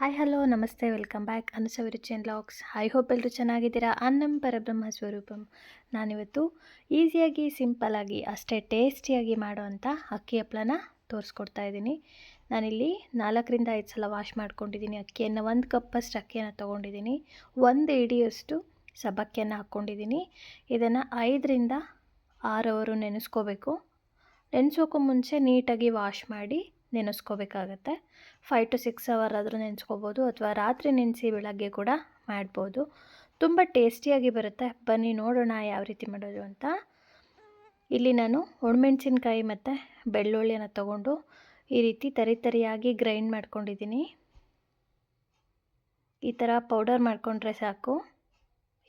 Hi hello ನಮಸ್ತೆ welcome back ಅನುಸವಿರುಚಿಯನ್ ಲಾಕ್ಸ್ ಐ ಹೋಪ್ ಎಲ್ಲರೂ ಚೆನ್ನಾಗಿದ್ದೀರಾ? ಅನ್ನಂ ಪರಬ್ರಹ್ಮ ಸ್ವರೂಪಂ. ನಾನಿವತ್ತು ಈಸಿಯಾಗಿ ಸಿಂಪಲಾಗಿ ಅಷ್ಟೇ ಟೇಸ್ಟಿಯಾಗಿ ಮಾಡೋವಂಥ ಅಕ್ಕಿ ಹಪ್ಪಳನ ತೋರಿಸ್ಕೊಡ್ತಾ ಇದ್ದೀನಿ. ನಾನಿಲ್ಲಿ ನಾಲ್ಕರಿಂದ ಐದು ಸಲ ವಾಶ್ ಮಾಡ್ಕೊಂಡಿದ್ದೀನಿ ಅಕ್ಕಿಯನ್ನು. ಒಂದು ಕಪ್ಪಷ್ಟು ಅಕ್ಕಿಯನ್ನು ತೊಗೊಂಡಿದ್ದೀನಿ. ಒಂದು ಇಡಿಯಷ್ಟು ಸಬ್ಬಕ್ಕಿಯನ್ನು ಹಾಕ್ಕೊಂಡಿದ್ದೀನಿ. ಇದನ್ನು ಐದರಿಂದ ಆರು ಅವರು ನೆನೆಸ್ಕೋಬೇಕು. ನೆನೆಸೋಕ್ಕೂ ಮುಂಚೆ ನೀಟಾಗಿ ವಾಶ್ ಮಾಡಿ ನೆನೆಸ್ಕೋಬೇಕಾಗತ್ತೆ. ಫೈವ್ ಟು ಸಿಕ್ಸ್ ಅವರ್ ಆದರೂ ನೆನೆಸ್ಕೋಬೋದು ಅಥವಾ ರಾತ್ರಿ ನೆನೆಸಿ ಬೆಳಗ್ಗೆ ಕೂಡ ಮಾಡ್ಬೋದು. ತುಂಬ ಟೇಸ್ಟಿಯಾಗಿ ಬರುತ್ತೆ. ಬನ್ನಿ ನೋಡೋಣ ಯಾವ ರೀತಿ ಮಾಡೋದು ಅಂತ. ಇಲ್ಲಿ ನಾನು ಒಣಮೆಣ್ಸಿನ್ಕಾಯಿ ಮತ್ತು ಬೆಳ್ಳುಳ್ಳಿಯನ್ನು ತಗೊಂಡು ಈ ರೀತಿ ತರಿ ತರಿಯಾಗಿ ಗ್ರೈಂಡ್ ಮಾಡ್ಕೊಂಡಿದ್ದೀನಿ. ಈ ಥರ ಪೌಡರ್ ಮಾಡಿಕೊಂಡ್ರೆ ಸಾಕು.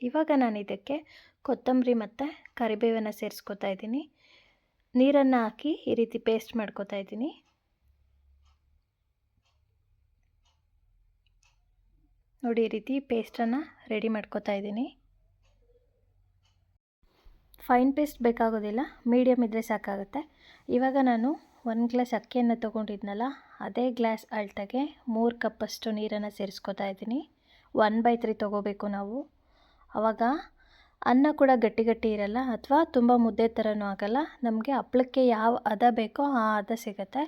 ಇವಾಗ ನಾನು ಇದಕ್ಕೆ ಕೊತ್ತಂಬರಿ ಮತ್ತು ಕರಿಬೇವನ್ನು ಸೇರಿಸ್ಕೊತಾ ಇದ್ದೀನಿ. ನೀರನ್ನು ಹಾಕಿ ಈ ರೀತಿ ಪೇಸ್ಟ್ ಮಾಡ್ಕೋತಾ ಇದ್ದೀನಿ. ನೋಡಿ ಈ ರೀತಿ ಪೇಸ್ಟನ್ನು ರೆಡಿ ಮಾಡ್ಕೋತಾ ಇದ್ದೀನಿ. ಫೈನ್ ಪೇಸ್ಟ್ ಬೇಕಾಗೋದಿಲ್ಲ, ಮೀಡಿಯಮ್ ಇದ್ದರೆ ಸಾಕಾಗುತ್ತೆ. ಇವಾಗ ನಾನು ಒಂದು ಗ್ಲಾಸ್ ಅಕ್ಕಿಯನ್ನು ತೊಗೊಂಡಿದ್ನಲ್ಲ, ಅದೇ ಗ್ಲಾಸ್ ಅಳ್ತಾಗೆ ಮೂರು ಕಪ್ಪಷ್ಟು ನೀರನ್ನು ಸೇರಿಸ್ಕೊತಾ ಇದ್ದೀನಿ. ಒನ್ ಬೈ ತ್ರೀ ತೊಗೋಬೇಕು ನಾವು. ಆವಾಗ ಅನ್ನ ಕೂಡ ಗಟ್ಟಿ ಗಟ್ಟಿ ಇರಲ್ಲ, ಅಥವಾ ತುಂಬ ಮುದ್ದೆ ಥರನೂ ಆಗಲ್ಲ, ನಮಗೆ ಹಪ್ಳಕ್ಕೆ ಯಾವ ಹದ ಬೇಕೋ ಆ ಹದ ಸಿಗುತ್ತೆ.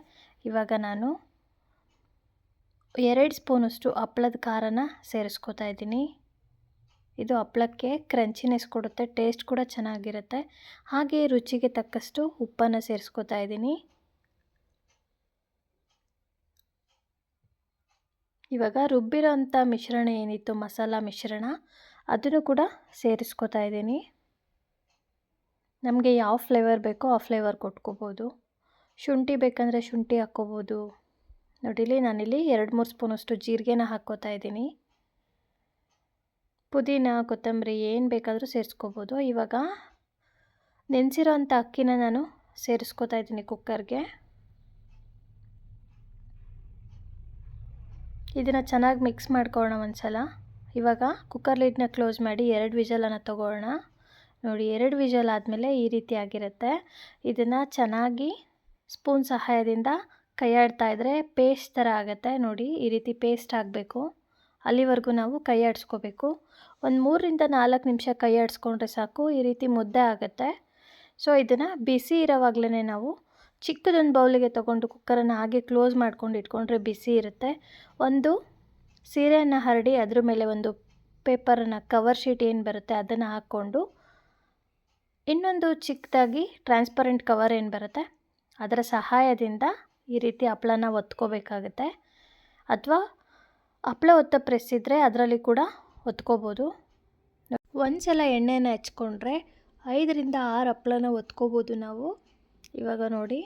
ಇವಾಗ ನಾನು ಎರಡು ಸ್ಪೂನಷ್ಟು ಹಪ್ಳದ ಖಾರನ ಸೇರಿಸ್ಕೊತಾ ಇದ್ದೀನಿ. ಇದು ಹಪ್ಳಕ್ಕೆ ಕ್ರಂಚಿನೆಸ್ ಕೊಡುತ್ತೆ, ಟೇಸ್ಟ್ ಕೂಡ ಚೆನ್ನಾಗಿರುತ್ತೆ. ಹಾಗೆ ರುಚಿಗೆ ತಕ್ಕಷ್ಟು ಉಪ್ಪನ್ನು ಸೇರಿಸ್ಕೊತಾ ಇದ್ದೀನಿ. ಇವಾಗ ರುಬ್ಬಿರೋಂಥ ಮಿಶ್ರಣ ಏನಿತ್ತು, ಮಸಾಲ ಮಿಶ್ರಣ, ಅದನ್ನು ಕೂಡ ಸೇರಿಸ್ಕೊತಾ ಇದ್ದೀನಿ. ನಮಗೆ ಯಾವ ಫ್ಲೇವರ್ ಬೇಕೋ ಆ ಫ್ಲೇವರ್ ಕೊಟ್ಕೋಬೋದು. ಶುಂಠಿ ಬೇಕಂದರೆ ಶುಂಠಿ ಹಾಕ್ಕೋಬೋದು. ನೋಡಿಲಿ ನಾನಿಲ್ಲಿ ಎರಡು ಮೂರು ಸ್ಪೂನಷ್ಟು ಜೀರಿಗೆನ ಹಾಕ್ಕೋತಾ ಇದ್ದೀನಿ. ಪುದೀನ, ಕೊತ್ತಂಬರಿ ಏನು ಬೇಕಾದರೂ ಸೇರಿಸ್ಕೋಬೋದು. ಇವಾಗ ನೆನೆಸಿರೋ ಅಂಥ ಅಕ್ಕಿನ ನಾನು ಸೇರಿಸ್ಕೋತಾ ಇದ್ದೀನಿ ಕುಕ್ಕರ್ಗೆ. ಇದನ್ನು ಚೆನ್ನಾಗಿ ಮಿಕ್ಸ್ ಮಾಡ್ಕೊಳ್ಳೋಣ ಒಂದು ಸಲ ಇವಾಗ ಕುಕ್ಕರ್ ಲೀಡ್ನ ಕ್ಲೋಸ್ ಮಾಡಿ ಎರಡು ವಿಜಲನ್ನು ತೊಗೊಳ್ಳೋಣ. ನೋಡಿ, ಎರಡು ವಿಜಲ್ ಆದಮೇಲೆ ಈ ರೀತಿ ಆಗಿರುತ್ತೆ. ಇದನ್ನು ಚೆನ್ನಾಗಿ ಸ್ಪೂನ್ ಸಹಾಯದಿಂದ ಕೈಯಾಡ್ತಾ ಇದ್ದರೆ ಪೇಸ್ಟ್ ಥರ ಆಗುತ್ತೆ. ನೋಡಿ, ಈ ರೀತಿ ಪೇಸ್ಟ್ ಆಗಬೇಕು. ಅಲ್ಲಿವರೆಗೂ ನಾವು ಕೈ ಆಡಿಸ್ಕೋಬೇಕು ಒಂದು ಮೂರರಿಂದ ನಾಲ್ಕು ನಿಮಿಷ ಕೈ ಆಡಿಸ್ಕೊಂಡ್ರೆ ಸಾಕು, ಈ ರೀತಿ ಮುದ್ದೆ ಆಗುತ್ತೆ. ಸೊ ಇದನ್ನು ಬಿಸಿ ಇರೋವಾಗಲೇ ನಾವು ಚಿಕ್ಕದೊಂದು ಬೌಲಿಗೆ ತೊಗೊಂಡು ಕುಕ್ಕರನ್ನು ಹಾಗೆ ಕ್ಲೋಸ್ ಮಾಡ್ಕೊಂಡು ಇಟ್ಕೊಂಡ್ರೆ ಬಿಸಿ ಇರುತ್ತೆ. ಒಂದು ಸೀರೆಯನ್ನು ಹರಡಿ ಅದ್ರ ಮೇಲೆ ಒಂದು ಪೇಪರನ್ನು ಕವರ್ ಶೀಟ್ ಏನು ಬರುತ್ತೆ ಅದನ್ನು ಹಾಕ್ಕೊಂಡು, ಇನ್ನೊಂದು ಚಿಕ್ಕದಾಗಿ ಟ್ರಾನ್ಸ್ಪರೆಂಟ್ ಕವರ್ ಏನು ಬರುತ್ತೆ ಅದರ ಸಹಾಯದಿಂದ ಈ ರೀತಿ ಹಪ್ಳನ ಒತ್ಕೋಬೇಕಾಗತ್ತೆ. ಅಥವಾ ಹಪ್ಳ ಒತ್ತ ಪ್ರೆಸ್ ಇದ್ದರೆ ಅದರಲ್ಲಿ ಕೂಡ ಒತ್ಕೋಬೋದು. ಒಂದು ಸಲ ಎಣ್ಣೆನ ಹಚ್ಕೊಂಡ್ರೆ ಐದರಿಂದ ಆರು ಹಪ್ಳನ ಒತ್ಕೋಬೋದು ನಾವು. ಇವಾಗ ನೋಡಿ.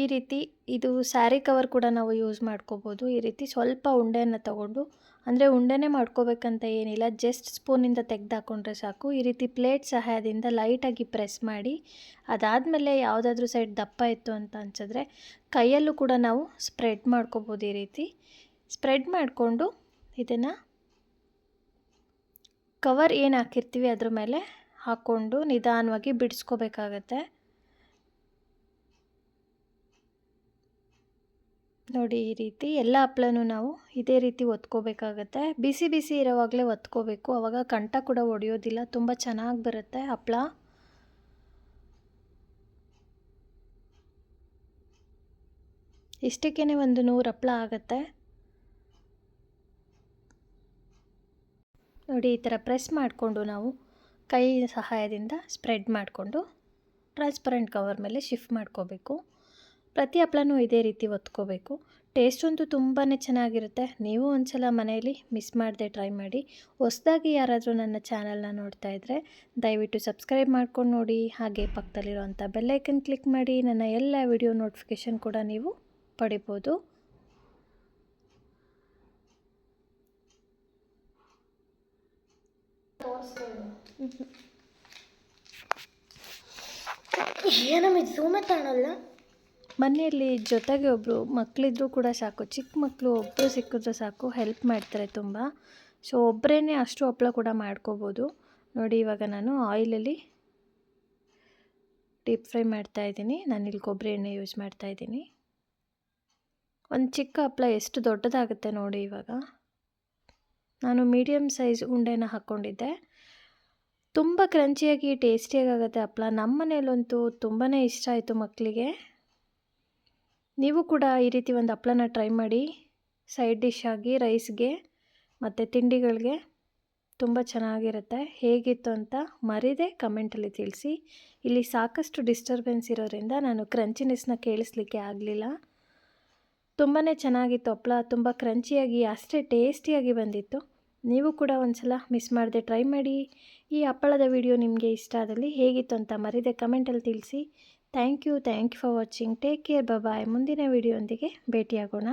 ಈ ರೀತಿ ಇದು ಸ್ಯಾರಿ ಕವರ್ ಕೂಡ ನಾವು ಯೂಸ್ ಮಾಡ್ಕೋಬೋದು. ಈ ರೀತಿ ಸ್ವಲ್ಪ ಉಂಡೆಯನ್ನು ತಗೊಂಡು, ಅಂದರೆ ಉಂಡೆನೇ ಮಾಡ್ಕೋಬೇಕಂತ ಏನಿಲ್ಲ ಜಸ್ಟ್ ಸ್ಪೂನಿಂದ ತೆಗೆದು ಹಾಕ್ಕೊಂಡ್ರೆ ಸಾಕು. ಈ ರೀತಿ ಪ್ಲೇಟ್ ಸಹಾಯದಿಂದ ಲೈಟಾಗಿ ಪ್ರೆಸ್ ಮಾಡಿ, ಅದಾದಮೇಲೆ ಯಾವುದಾದ್ರೂ ಸೈಡ್ ದಪ್ಪ ಇತ್ತು ಅಂತ ಅನ್ಸಿದ್ರೆ ಕೈಯಲ್ಲೂ ಕೂಡ ನಾವು ಸ್ಪ್ರೆಡ್ ಮಾಡ್ಕೋಬೋದು ಈ ರೀತಿ. ಸ್ಪ್ರೆಡ್ ಮಾಡಿಕೊಂಡು ಇದನ್ನು ಕವರ್ ಏನು ಹಾಕಿರ್ತೀವಿ ಅದ್ರ ಮೇಲೆ ಹಾಕ್ಕೊಂಡು ನಿಧಾನವಾಗಿ ಬಿಡಿಸ್ಕೋಬೇಕಾಗತ್ತೆ. ನೋಡಿ ಈ ರೀತಿ ಎಲ್ಲ ಹಪ್ಳನೂ ನಾವು ಇದೇ ರೀತಿ ಒತ್ಕೋಬೇಕಾಗತ್ತೆ. ಬಿಸಿ ಬಿಸಿ ಇರೋವಾಗಲೇ ಒತ್ಕೋಬೇಕು. ಆವಾಗ ಕಂಠ ಕೂಡ ಒಡೆಯೋದಿಲ್ಲ. ತುಂಬ ಚೆನ್ನಾಗಿ ಬರುತ್ತೆ ಹಪ್ಳ. ಇಷ್ಟಕ್ಕೇ ಒಂದು ನೂರು ಹಪ್ಳ ಆಗುತ್ತೆ. ನೋಡಿ ಈ ಥರ ಪ್ರೆಸ್ ಮಾಡಿಕೊಂಡು ನಾವು ಕೈ ಸಹಾಯದಿಂದ ಸ್ಪ್ರೆಡ್ ಮಾಡಿಕೊಂಡು ಟ್ರಾನ್ಸ್ಪರೆಂಟ್ ಕವರ್ ಮೇಲೆ ಶಿಫ್ಟ್ ಮಾಡ್ಕೋಬೇಕು. ಪ್ರತಿ ಹಪ್ಳನೂ ಇದೇ ರೀತಿ ಒತ್ಕೋಬೇಕು. ಟೇಸ್ಟ್ ಅಂತೂ ತುಂಬಾ ಚೆನ್ನಾಗಿರುತ್ತೆ. ನೀವು ಒಂದ್ಸಲ ಮನೆಯಲ್ಲಿ ಮಿಸ್ ಮಾಡದೆ ಟ್ರೈ ಮಾಡಿ. ಹೊಸದಾಗಿ ಯಾರಾದರೂ ನನ್ನ ಚಾನಲ್ನ ನೋಡ್ತಾ ಇದ್ದರೆ ದಯವಿಟ್ಟು ಸಬ್ಸ್ಕ್ರೈಬ್ ಮಾಡ್ಕೊಂಡು ನೋಡಿ. ಹಾಗೆ ಪಕ್ಕದಲ್ಲಿರುವಂಥ ಬೆಲ್ಲೈಕನ್ ಕ್ಲಿಕ್ ಮಾಡಿ. ನನ್ನ ಎಲ್ಲ ವಿಡಿಯೋ ನೋಟಿಫಿಕೇಷನ್ ಕೂಡ ನೀವು ಪಡಿಬೋದು. ಏನಮ್ಮ ಇದು ಸೂಮೆ ತಾಣಲ್ಲ ಮನೆಯಲ್ಲಿ ಜೊತೆಗೆ ಒಬ್ಬರು ಮಕ್ಕಳಿದ್ರೂ ಕೂಡ ಸಾಕು, ಚಿಕ್ಕ ಮಕ್ಕಳು ಒಬ್ಬರು ಸಿಕ್ಕಿದ್ರೆ ಸಾಕು ಹೆಲ್ಪ್ ಮಾಡ್ತಾರೆ ತುಂಬ. ಸೊ ಒಬ್ಬರೇ ಅಷ್ಟು ಹಪ್ಪಳ ಕೂಡ ಮಾಡ್ಕೋಬೋದು. ನೋಡಿ, ಇವಾಗ ನಾನು ಆಯಿಲಲ್ಲಿ ಡೀಪ್ ಫ್ರೈ ಮಾಡ್ತಾಯಿದ್ದೀನಿ ಇಲ್ಲಿ ಕೊಬ್ಬರಿ ಎಣ್ಣೆ ಯೂಸ್ ಮಾಡ್ತಾಯಿದ್ದೀನಿ ಒಂದು ಚಿಕ್ಕ ಹಪ್ಪಳ ಎಷ್ಟು ದೊಡ್ಡದಾಗುತ್ತೆ ನೋಡಿ ಇವಾಗ. ನಾನು ಮೀಡಿಯಮ್ ಸೈಜ್ ಉಂಡೆನ ಹಾಕ್ಕೊಂಡಿದ್ದೆ ತುಂಬ ಕ್ರಂಚಿಯಾಗಿ ಟೇಸ್ಟಿಯಾಗಿ ಆಗುತ್ತೆ ಹಪ್ಪಳ ನಮ್ಮ ಮನೇಲಂತೂ ತುಂಬಾ ಇಷ್ಟ ಆಯಿತು ಮಕ್ಕಳಿಗೆ ನೀವು ಕೂಡ ಈ ರೀತಿ ಒಂದು ಹಪ್ಪಳನ ಟ್ರೈ ಮಾಡಿ ಸೈಡ್ ಡಿಶ್ ಆಗಿ ರೈಸ್ಗೆ ಮತ್ತು ತಿಂಡಿಗಳಿಗೆ ತುಂಬ ಚೆನ್ನಾಗಿರುತ್ತೆ. ಹೇಗಿತ್ತು ಅಂತ ಮರಿದೆ ಕಮೆಂಟಲ್ಲಿ ತಿಳಿಸಿ. ಇಲ್ಲಿ ಸಾಕಷ್ಟು ಡಿಸ್ಟರ್ಬೆನ್ಸ್ ಇರೋದ್ರಿಂದ ನಾನು ಕ್ರಂಚಿನೆಸ್ನ ಕೇಳಿಸ್ಲಿಕ್ಕೆ ಆಗಲಿಲ್ಲ. ತುಂಬಾ ಚೆನ್ನಾಗಿತ್ತು ಹಪ್ಪಳ ತುಂಬ ಕ್ರಂಚಿಯಾಗಿ ಅಷ್ಟೇ ಟೇಸ್ಟಿಯಾಗಿ ಬಂದಿತ್ತು. ನೀವು ಕೂಡ ಒಂದ್ಸಲ ಮಿಸ್ ಮಾಡದೆ ಟ್ರೈ ಮಾಡಿ. ಈ ಹಪ್ಪಳದ ವಿಡಿಯೋ ನಿಮಗೆ ಇಷ್ಟ ಆದಲ್ಲಿ ಹೇಗಿತ್ತು ಅಂತ ಮರಿದೆ ಕಮೆಂಟಲ್ಲಿ ತಿಳಿಸಿ. Thank you thank you for watching take care bye ಮುಂದಿನ ವಿಡಿಯೋಂದಿಗೆ ಭೇಟಿಯಾಗೋಣ.